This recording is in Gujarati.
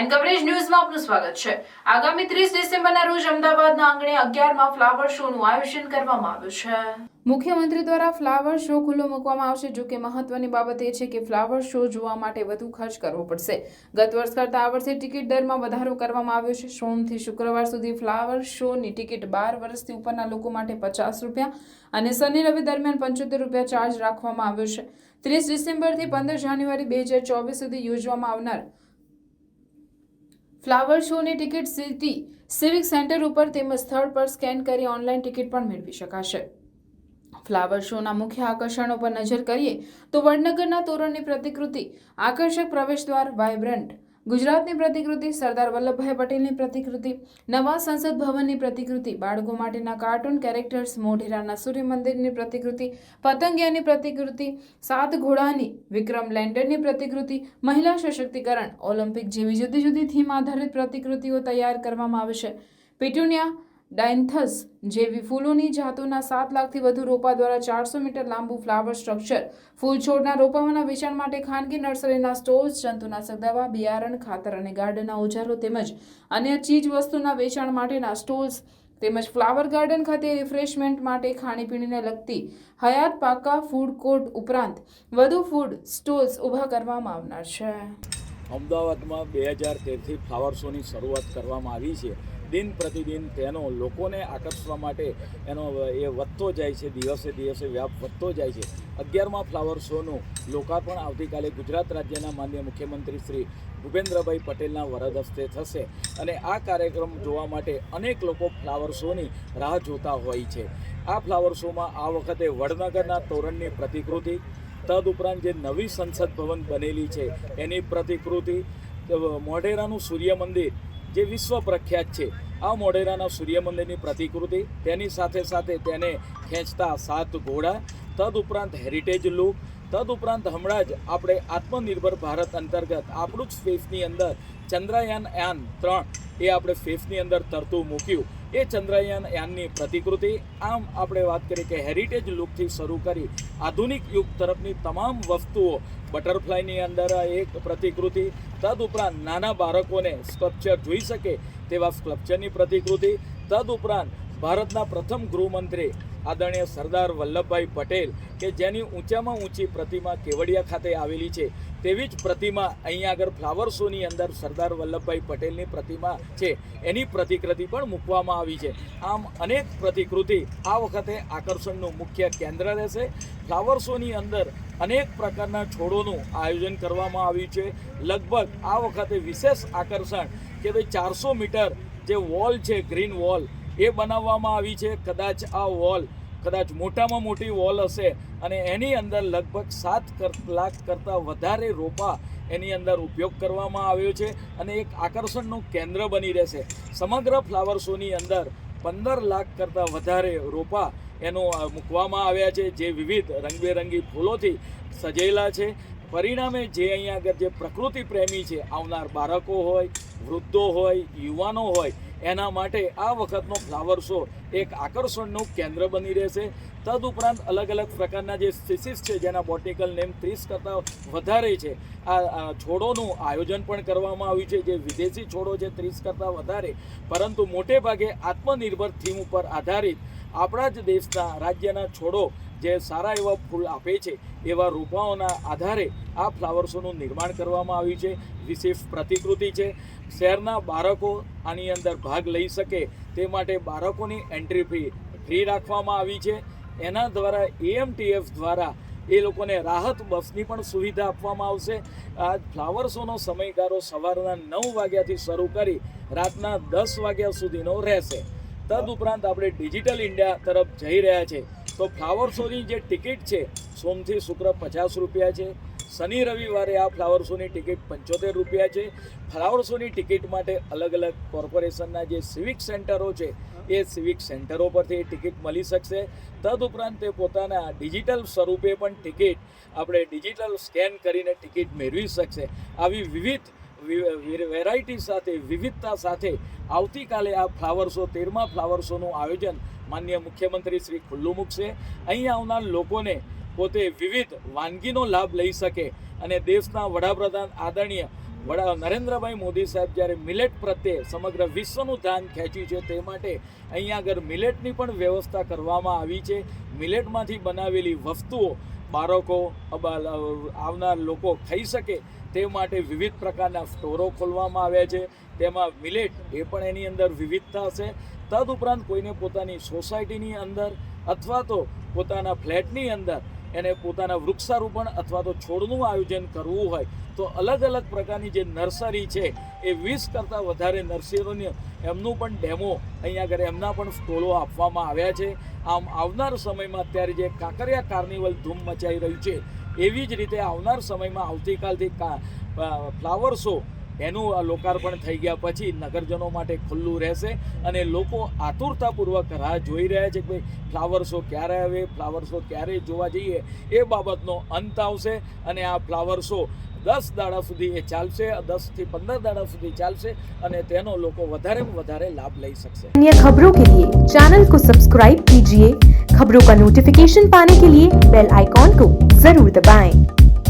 એન કવરેજ ન્યૂઝમાં આપનું સ્વાગત છે. આગામી ત્રીસ ડિસેમ્બરના રોજ અમદાવાદના આંગણે અગિયારમાં ફ્લાવર શોનું આયોજન કરવામાં આવ્યું છે. મુખ્યમંત્રી દ્વારા ફ્લાવર શો ખુલ્લો મૂકવામાં આવશે, જો કે મહત્વની બાબત એ છે કે ફ્લાવર શો જોવા માટે વધુ ખર્ચ કરવો પડશે. ગત વર્ષ કરતાં આ વર્ષે ટિકિટ દરમાં વધારો કરવામાં આવ્યો છે. સોમથી શુક્રવાર સુધી ફ્લાવર શોની ટિકિટ બાર વર્ષથી ઉપરના લોકો માટે પચાસ રૂપિયા અને શનિ રવિ દરમિયાન પંચોતેર રૂપિયા ચાર્જ રાખવામાં આવ્યો છે. ત્રીસ ડિસેમ્બરથી પંદર જાન્યુઆરી બે હજાર ચોવીસ સુધી યોજવામાં આવનાર ફ્લાવર શોની ટિકિટ સીધી સિવિક સેન્ટર ઉપર તેમજ સ્થળ પર સ્કેન કરી ઓનલાઈન ટિકિટ પણ મેળવી શકાશે. ફ્લાવર શોના મુખ્ય આકર્ષણો પર નજર કરીએ તો વડનગરના તોરણની પ્રતિકૃતિ આકર્ષક પ્રવેશદ્વાર વાઇબ્રન્ટ ગુજરાતની પ્રતિકૃતિ સરદાર વલ્લભભાઈ પટેલની પ્રતિકૃતિ, નવા સંસદ ભવનની પ્રતિકૃતિ, બાળકો માટેના કાર્ટૂન કેરેક્ટર્સ, મોઢેરાના સૂર્ય મંદિરની પ્રતિકૃતિ, પતંગિયાની પ્રતિકૃતિ, સાત ઘોડાની, વિક્રમ લેન્ડરની પ્રતિકૃતિ, મહિલા સશક્તિકરણ, ઓલિમ્પિક જેવી જુદી જુદી થીમ આધારિત પ્રતિકૃતિઓ તૈયાર કરવામાં આવશે. પેટ્યુનિયા ડાયન્થસ, જેવી ફૂલોની જાતોના સાત લાખથી વધુ રોપા દ્વારા ચારસો મીટર લાંબુ ફ્લાવર સ્ટ્રક્ચર, ફૂલ છોડના રોપાઓના વેચાણ માટે ખાનગી નર્સરીના સ્ટોર્સ, જંતુનાશક દવા, બિયારણ, ખાતર અને ગાર્ડનના ઓજારો તેમજ અન્ય ચીજ વસ્તુના વેચાણ માટેના સ્ટોલ્સ તેમજ ફ્લાવર ગાર્ડન ખાતે રિફ્રેશમેન્ટ માટે ખાણીપીણીને લગતી હયાત પાકા ફૂડ કોર્ટ ઉપરાંત વધુ ફૂડ સ્ટોલ્સ ઊભા કરવામાં આવનાર છે. અમદાવાદમાં બે હજાર તેરથી ફ્લાવર શોની શરૂઆત કરવામાં આવી છે. દિન પ્રતિદિન તેનો લોકોને આકર્ષવા માટે એનો એ વધતો જાય છે, દિવસે દિવસે વ્યાપ વધતો જાય છે. અગિયારમાં ફ્લાવર શોનું લોકાર્પણ આવતીકાલે ગુજરાત રાજ્યના માન્ય મુખ્યમંત્રી શ્રી ભૂપેન્દ્રભાઈ પટેલના વરદ હસ્તે થશે અને આ કાર્યક્રમ જોવા માટે અનેક લોકો ફ્લાવર શોની રાહ જોતા હોય છે. આ ફ્લાવર શોમાં આ વખતે વડનગરના તોરણની પ્રતિકૃતિ તદ ઉપરાંત જે નવી સંસદ ભવન બનેલી છે, એની પ્રતિકૃતિ મોઢેરાનું સૂર્ય મંદિર જે વિશ્વ પ્રખ્યાત છે. આ મોઢેરાના સૂર્ય મંદિરની પ્રતિકૃતિ, તેની સાથે સાથે તેને ખેંચતા સાત ઘોડા તદ ઉપરાંત હેરિટેજ લુક તદ ઉપરાંત હમણાં જ આપણે આત્મનિર્ભર ભારત અંતર્ગત આપણું જ સ્પેસની અંદર ચંદ્રયાન યાન ત્રણ એ આપણે સ્પેસની અંદર તરતું મૂક્યું. એ ચંદ્રયાન યાનની પ્રતિકૃતિ. આમ આપણે વાત કરીએ કે હેરિટેજ લુકથી શરૂ કરી આધુનિક યુગ તરફની તમામ વસ્તુઓ બટરફ્લાયની અંદર એક પ્રતિકૃતિ. તદ ઉપરાંત નાના બાળકોને સ્કલ્પચર જોઈ શકે તેવા સ્કલ્પચરની પ્રતિકૃતિ. તદ ઉપરાંત ભારતના પ્રથમ ગૃહમંત્રી આદરણીય સરદાર વલ્લભભાઈ પટેલ કે જેની ઊંચામાં ઊંચી પ્રતિમા કેવડિયા ખાતે આવેલી છે. તેવી જ પ્રતિમા અહીંયા આગળ ફ્લાવર શોની અંદર સરદાર વલ્લભભાઈ પટેલની પ્રતિમા છે. એની પ્રતિકૃતિ પણ મૂકવામાં આવી છે. આમ અનેક પ્રતિકૃતિ આ વખતે આકર્ષણનું મુખ્ય કેન્દ્ર રહેશે. ફ્લાવર શોની અંદર અનેક પ્રકારના છોડોનું આયોજન કરવામાં આવ્યું છે. લગભગ આ વખતે વિશેષ આકર્ષણ કે ભાઈ ચારસો મીટર જે વોલ છે ગ્રીન વોલ એ બનાવવામાં આવી છે. કદાચ આ વોલ, કદાચ મોટામાં મોટી વોલ હશે અને એની અંદર લગભગ સાત લાખ કરતાં વધારે રોપા એની અંદર ઉપયોગ કરવામાં આવ્યો છે અને એક આકર્ષણનું કેન્દ્ર બની રહેશે. સમગ્ર ફ્લાવર શોની અંદર પંદર લાખ કરતાં વધારે રોપા એનો મૂકવામાં આવ્યા છે જે વિવિધ રંગબેરંગી ફૂલોથી સજેલા છે. પરિણામે જે અહીંયા આગળ જે પ્રકૃતિ પ્રેમી છે, આવનાર બાળકો હોય, વૃદ્ધો હોય, યુવાનો હોય એના માટે આ વખતનો ફ્લાવર શો એક આકર્ષણનું કેન્દ્ર બની રહેશે. તદ ઉપરાંત અલગ અલગ પ્રકારના જે સ્પીસીસ છે, જેના બોટનિકલ નેમ ત્રીસ કરતાં વધારે છે આ છોડોનું આયોજન પણ કરવામાં આવ્યું છે. જે વિદેશી છોડો છે, ત્રીસ કરતાં વધારે. પરંતુ મોટે ભાગે આત્મનિર્ભર થીમ ઉપર આધારિત આપણા જ દેશના રાજ્યના છોડો જે સારા એવા ફૂલ આપે છે, એવા રોપાઓના આધારે આ ફ્લાવર શોનું નિર્માણ કરવામાં આવ્યું છે. વિશેષ પ્રતિકૃતિ છે. શહેરના બાળકો આની અંદર ભાગ લઈ શકે તે માટે બાળકોની એન્ટ્રી ફી ફ્રી રાખવામાં આવી છે. એના દ્વારા એએમટીએફ દ્વારા એ લોકોને રાહત બસની પણ સુવિધા આપવામાં આવશે. આ ફ્લાવર શોનો સમયગાળો સવારના નવ વાગ્યાથી શરૂ કરી રાતના દસ વાગ્યા સુધીનો રહેશે. તદ ઉપરાંત આપણે ડિજિટલ ઇન્ડિયા તરફ જઈ રહ્યા છે. તો ફ્લાવર શોની જે ટિકિટ છે, સોમથી શુક્ર પચાસ રૂપિયા છે. શનિ રવિવારે આ ફ્લાવર શોની ટિકિટ પંચોતેર રૂપિયા છે. ફ્લાવર શોની ટિકિટ માટે અલગ અલગ કોર્પોરેશનના જે સિવિક સેન્ટરો છે, એ સિવિક સેન્ટરો પરથી ટિકિટ મળી શકશે. તદ ઉપરાંત તે પોતાના ડિજિટલ સ્વરૂપે પણ ટિકિટ આપણે ડિજિટલ સ્કેન કરીને ટિકિટ મેળવી શકશે. આવી વિવિધ વેરાયટી સાથે, વિવિધતા સાથે આવતીકાલે આ ફ્લાવર શો તેરમા ફ્લાવર શોનું આયોજન માન્ય મુખ્યમંત્રી શ્રી ખુલ્લું મૂકશે. અહીં આવનાર લોકોને પોતે વિવિધ વાનગીનો લાભ લઈ શકે અને દેશના વડાપ્રધાન આદરણીય વડા નરેન્દ્રભાઈ મોદી સાહેબ જ્યારે મિલેટ પ્રત્યે સમગ્ર વિશ્વનું ધ્યાન ખેંચ્યું છે, તે માટે અહીંયા આગળ મિલેટની પણ વ્યવસ્થા કરવામાં આવી છે. મિલેટમાંથી બનાવેલી વસ્તુઓ બાળકો આવનાર લોકો ખાઈ શકે તે માટે વિવિધ પ્રકારના સ્ટોરો ખોલવામાં આવ્યા છે. તેમાં મિલેટ એ પણ એની અંદર વિવિધતા હશે. તદુપરાંત કોઈને પોતાની સોસાયટીની અંદર અથવા તો પોતાના ફ્લેટની અંદર એને પોતાના વૃક્ષારોપણ અથવા તો છોડનું આયોજન કરવું હોય, તો અલગ અલગ પ્રકારની જે નર્સરી છે, એ વીસ કરતાં વધારે નર્સરીઓને એમનું પણ ડેમો અહીંયા આગળ એમના પણ સ્ટોલો આપવામાં આવ્યા છે. આમ આવનાર સમયમાં અત્યારે જે કાંકરિયા કાર્નિવલ ધૂમ મચાઈ રહ્યું છે, એવી જ રીતે આવનાર સમયમાં આવતીકાલથી ફ્લાવર શો એનું આ લોકાર્પણ થઈ ગયા પછી નગરજનો માટે ખુલ્લું રહેશે અને લોકો આતુરતાપૂર્વક રાહ જોઈ રહ્યા છે કે ભાઈ ફ્લાવર શો ક્યારે આવે ફ્લાવર શો ક્યારે જોવા જઈએ એ બાબતનો અંત આવશે અને આ ફ્લાવર શો દસ દાડા સુધી એ ચાલશે દસથી પંદર દાડા સુધી ચાલશે અને તેનો લોકો વધારેમાં વધારે લાભ લઈ શકશે अन्य खबरों के लिए चैनल को सब्सक्राइब कीजिए खबरों का नोटिफिकेशन पाने के लिए बेल आइकॉन को जरूर दबाएं।